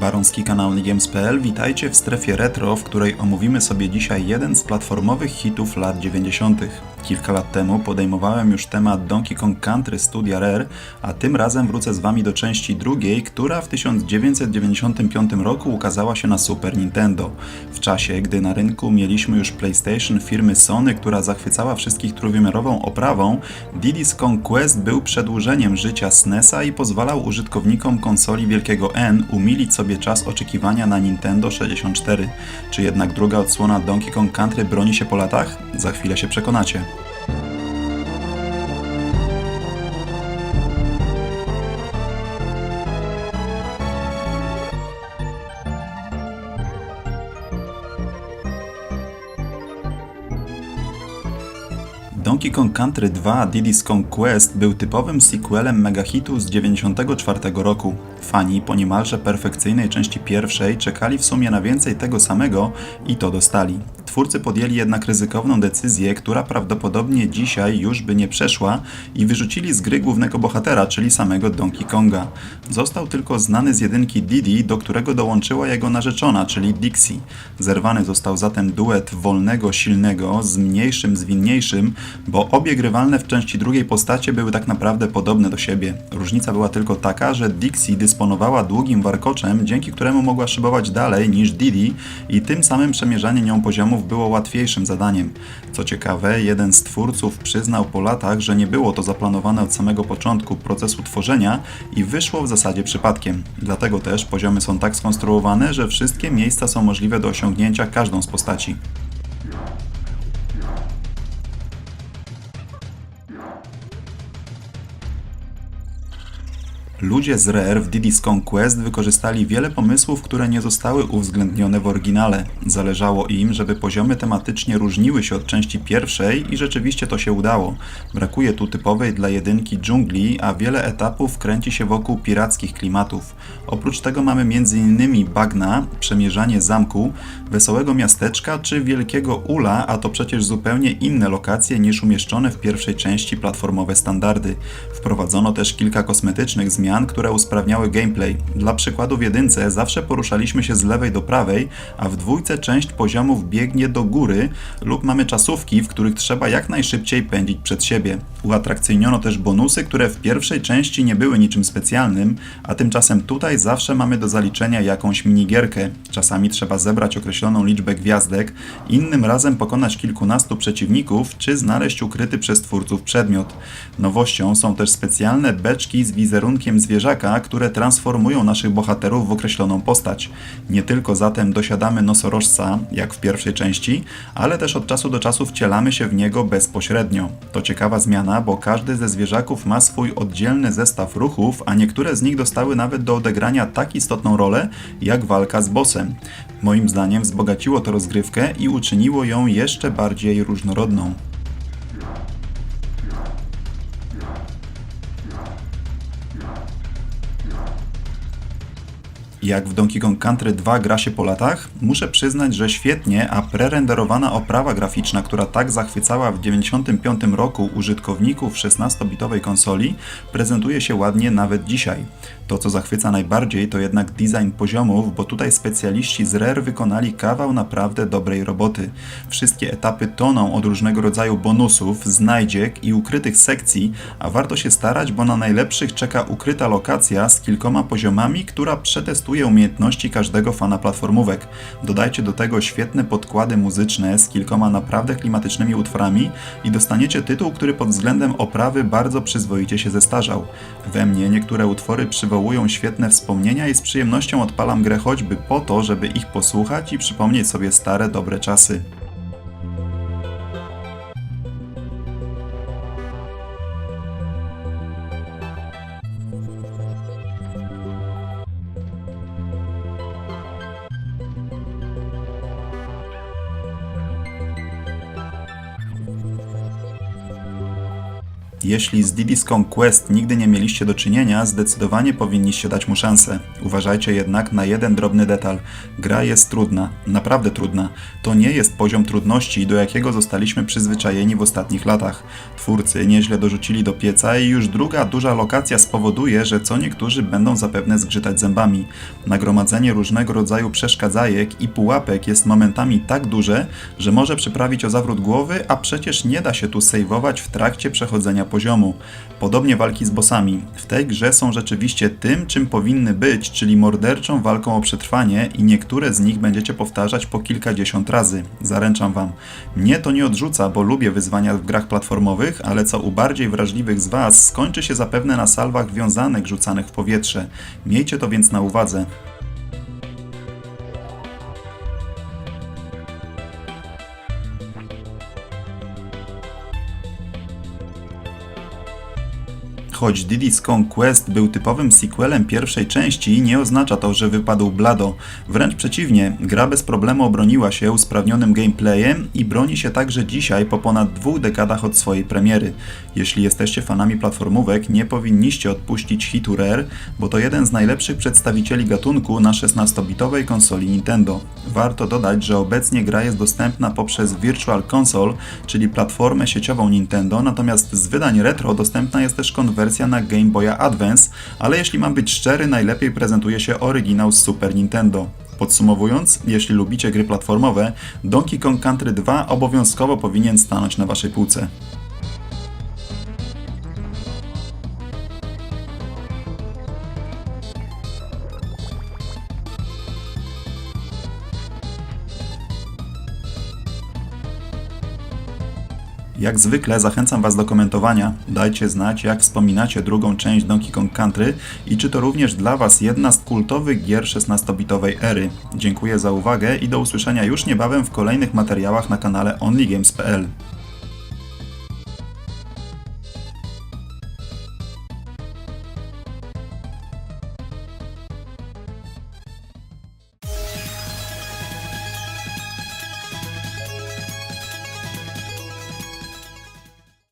Baronski kanał Games.pl, witajcie w strefie retro, w której omówimy sobie dzisiaj jeden z platformowych hitów lat 90. Kilka lat temu podejmowałem już temat Donkey Kong Country Studia Rare, a tym razem wrócę z wami do części drugiej, która w 1995 roku ukazała się na Super Nintendo. W czasie, gdy na rynku mieliśmy już PlayStation firmy Sony, która zachwycała wszystkich trójwymiarową oprawą, Diddy's Kong Quest był przedłużeniem życia SNESa i pozwalał użytkownikom konsoli Wielkiego N umilić sobie czas oczekiwania na Nintendo 64. Czy jednak druga odsłona Donkey Kong Country broni się po latach? Za chwilę się przekonacie. Donkey Kong Country 2 Diddy's Kong Quest był typowym sequelem megahitu z 94 roku. Fani po niemalże perfekcyjnej części pierwszej czekali w sumie na więcej tego samego i to dostali. Twórcy podjęli jednak ryzykowną decyzję, która prawdopodobnie dzisiaj już by nie przeszła i wyrzucili z gry głównego bohatera, czyli samego Donkey Konga. Został tylko znany z jedynki Diddy, do którego dołączyła jego narzeczona, czyli Dixie. Zerwany został zatem duet wolnego, silnego z mniejszym, zwinniejszym, bo obie grywalne w części drugiej postacie były tak naprawdę podobne do siebie. Różnica była tylko taka, że Dixie dysponowała długim warkoczem, dzięki któremu mogła szybować dalej niż Diddy i tym samym przemierzanie nią poziomów było łatwiejszym zadaniem. Co ciekawe, jeden z twórców przyznał po latach, że nie było to zaplanowane od samego początku procesu tworzenia i wyszło w zasadzie przypadkiem. Dlatego też poziomy są tak skonstruowane, że wszystkie miejsca są możliwe do osiągnięcia każdą z postaci. Ludzie z Rare w Diddy's Kong Quest wykorzystali wiele pomysłów, które nie zostały uwzględnione w oryginale. Zależało im, żeby poziomy tematycznie różniły się od części pierwszej i rzeczywiście to się udało. Brakuje tu typowej dla jedynki dżungli, a wiele etapów kręci się wokół pirackich klimatów. Oprócz tego mamy m.in. bagna, przemierzanie zamku, wesołego miasteczka czy wielkiego ula, a to przecież zupełnie inne lokacje niż umieszczone w pierwszej części platformowe standardy. Wprowadzono też kilka kosmetycznych zmian, które usprawniały gameplay. Dla przykładu w jedynce zawsze poruszaliśmy się z lewej do prawej, a w dwójce część poziomów biegnie do góry lub mamy czasówki, w których trzeba jak najszybciej pędzić przed siebie. Uatrakcyjniono też bonusy, które w pierwszej części nie były niczym specjalnym, a tymczasem tutaj zawsze mamy do zaliczenia jakąś minigierkę. Czasami trzeba zebrać określoną liczbę gwiazdek, innym razem pokonać kilkunastu przeciwników, czy znaleźć ukryty przez twórców przedmiot. Nowością są też specjalne beczki z wizerunkiem zwierzaka, które transformują naszych bohaterów w określoną postać. Nie tylko zatem dosiadamy nosorożca, jak w pierwszej części, ale też od czasu do czasu wcielamy się w niego bezpośrednio. To ciekawa zmiana, bo każdy ze zwierzaków ma swój oddzielny zestaw ruchów, a niektóre z nich dostały nawet do odegrania tak istotną rolę, jak walka z bossem. Moim zdaniem wzbogaciło to rozgrywkę i uczyniło ją jeszcze bardziej różnorodną. Jak w Donkey Kong Country 2 gra się po latach? Muszę przyznać, że świetnie, a prerenderowana oprawa graficzna, która tak zachwycała w 1995 roku użytkowników 16-bitowej konsoli, prezentuje się ładnie nawet dzisiaj. To, co zachwyca najbardziej, to jednak design poziomów, bo tutaj specjaliści z Rare wykonali kawał naprawdę dobrej roboty. Wszystkie etapy toną od różnego rodzaju bonusów, znajdziek i ukrytych sekcji, a warto się starać, bo na najlepszych czeka ukryta lokacja z kilkoma poziomami, która przetestuje umiejętności każdego fana platformówek. Dodajcie do tego świetne podkłady muzyczne z kilkoma naprawdę klimatycznymi utworami i dostaniecie tytuł, który pod względem oprawy bardzo przyzwoicie się zestarzał. We mnie niektóre utwory przywołują świetne wspomnienia i z przyjemnością odpalam grę choćby po to, żeby ich posłuchać i przypomnieć sobie stare dobre czasy. Jeśli z Diddy's Kong Quest nigdy nie mieliście do czynienia, zdecydowanie powinniście dać mu szansę. Uważajcie jednak na jeden drobny detal. Gra jest trudna, naprawdę trudna. To nie jest poziom trudności, do jakiego zostaliśmy przyzwyczajeni w ostatnich latach. Twórcy nieźle dorzucili do pieca i już druga duża lokacja spowoduje, że co niektórzy będą zapewne zgrzytać zębami. Nagromadzenie różnego rodzaju przeszkadzajek i pułapek jest momentami tak duże, że może przyprawić o zawrót głowy, a przecież nie da się tu sejwować w trakcie przechodzenia poziomu. Podobnie walki z bossami. W tej grze są rzeczywiście tym, czym powinny być, czyli morderczą walką o przetrwanie i niektóre z nich będziecie powtarzać po kilkadziesiąt razy. Zaręczam wam. Mnie to nie odrzuca, bo lubię wyzwania w grach platformowych, ale co u bardziej wrażliwych z was, skończy się zapewne na salwach wiązanek rzucanych w powietrze. Miejcie to więc na uwadze. Choć Diddy's Kong Quest był typowym sequelem pierwszej części, nie oznacza to, że wypadł blado. Wręcz przeciwnie, gra bez problemu obroniła się usprawnionym gameplayem i broni się także dzisiaj po ponad dwóch dekadach od swojej premiery. Jeśli jesteście fanami platformówek, nie powinniście odpuścić hitu Rare, bo to jeden z najlepszych przedstawicieli gatunku na 16-bitowej konsoli Nintendo. Warto dodać, że obecnie gra jest dostępna poprzez Virtual Console, czyli platformę sieciową Nintendo, natomiast z wydań retro dostępna jest też konwersja na Game Boya Advance, ale jeśli mam być szczery, najlepiej prezentuje się oryginał z Super Nintendo. Podsumowując, jeśli lubicie gry platformowe, Donkey Kong Country 2 obowiązkowo powinien stanąć na waszej półce. Jak zwykle zachęcam Was do komentowania. Dajcie znać, jak wspominacie drugą część Donkey Kong Country i czy to również dla Was jedna z kultowych gier 16-bitowej ery. Dziękuję za uwagę i do usłyszenia już niebawem w kolejnych materiałach na kanale onlygames.pl.